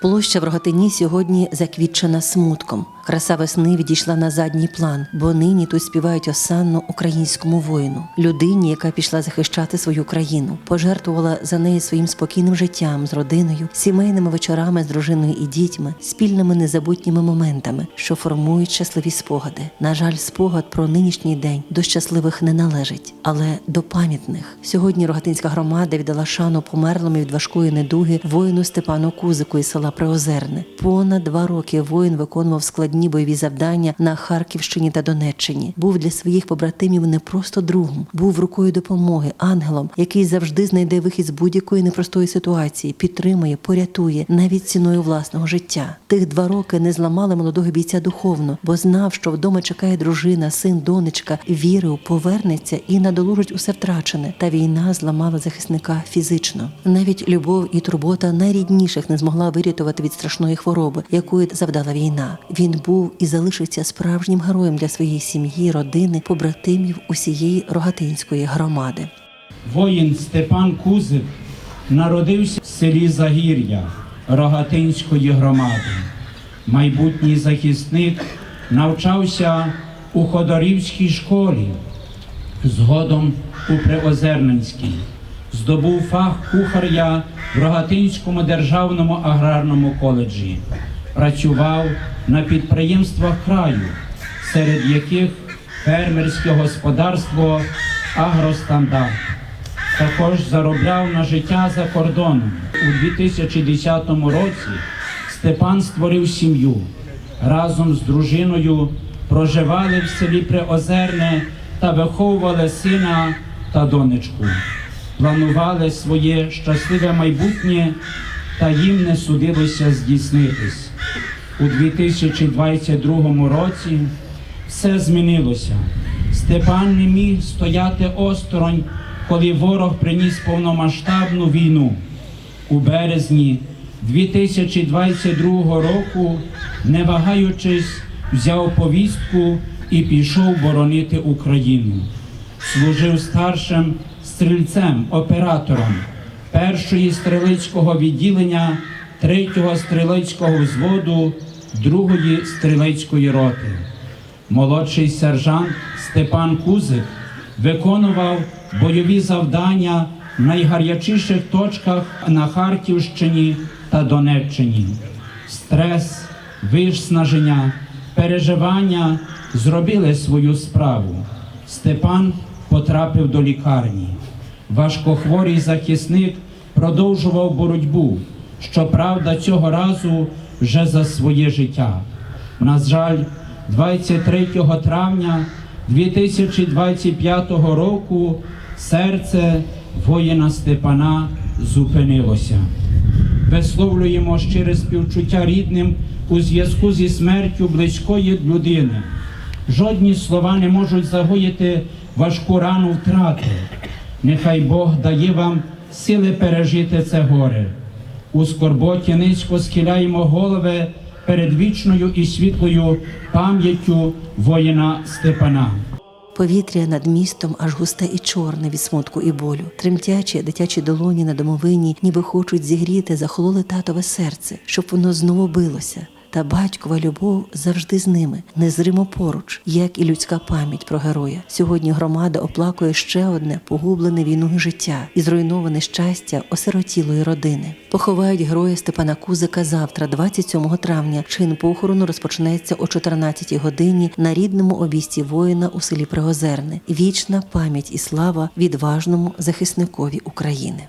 Площа в Рогатині сьогодні заквітчена смутком. Краса весни відійшла на задній план, бо нині тут співають осанну українському воїну, людині, яка пішла захищати свою країну, пожертвувала за неї своїм спокійним життям з родиною, сімейними вечорами з дружиною і дітьми, спільними незабутніми моментами, що формують щасливі спогади. На жаль, спогад про нинішній день до щасливих не належить, але до пам'ятних. Сьогодні Рогатинська громада віддала шану померлому від важкої недуги воїну Степану Кузику із села Приозерне. Понад два роки воїн виконував складні бойові завдання на Харківщині та Донеччині. Був для своїх побратимів не просто другом, був рукою допомоги, ангелом, який завжди знайде вихід з будь-якої непростої ситуації, підтримує, порятує навіть ціною власного життя. Тих два роки не зламали молодого бійця духовно, бо знав, що вдома чекає дружина, син, донечка, вірив, повернеться і надолужить усе втрачене. Та війна зламала захисника фізично. Навіть любов і турбота найрідніших не змогла вирятувати від страшної хвороби, якої завдала війна. Він був і залишиться справжнім героєм для своєї сім'ї, родини, побратимів усієї рогатинської громади. Воїн Степан Кузик народився в селі Загір'я Рогатинської громади. Майбутній захисник навчався у Ходорівській школі, згодом у Приозерненській. Здобув фах кухаря в Рогатинському державному аграрному коледжі. Працював на підприємствах краю, серед яких фермерське господарство Агростандарт. Також заробляв на життя за кордоном. У 2010 році Степан створив сім'ю. Разом з дружиною проживали в селі Приозерне та виховували сина та донечку. Планували своє щасливе майбутнє, та їм не судилося здійснитись. У 2022 році все змінилося. Степан не міг стояти осторонь, коли ворог приніс повномасштабну війну. У березні 2022 року, не вагаючись, взяв повістку і пішов боронити Україну. Служив старшим стрільцем, оператором першої стрілецького відділення, третього стрілецького взводу, другої стрілецької роти. Молодший сержант Степан Кузик виконував бойові завдання в найгарячіших точках на Харківщині та Донеччині. Стрес, виснаження, переживання зробили свою справу. Степан потрапив до лікарні. Важкохворий захисник продовжував боротьбу, щоправда, цього разу вже за своє життя. На жаль, 23 травня 2025 року серце воїна Степана зупинилося. Висловлюємо щире співчуття рідним у зв'язку зі смертю близької людини. Жодні слова не можуть загоїти важку рану втрати. Нехай Бог дає вам сили пережити це горе. У скорботі низько схиляємо голови перед вічною і світлою пам'яттю воїна Степана. Повітря над містом аж густе і чорне від смутку і болю. Тремтячі дитячі долоні на домовині, ніби хочуть зігріти захололи татове серце, щоб воно знову билося. Та батькова любов завжди з ними, незримо поруч, як і людська пам'ять про героя. Сьогодні громада оплакує ще одне погублене війною життя і зруйноване щастя осиротілої родини. Поховають героя Степана Кузика завтра, 27 травня. Чин похорону розпочнеться о 14 годині на рідному обійсті воїна у селі Приозерне. Вічна пам'ять і слава відважному захисникові України.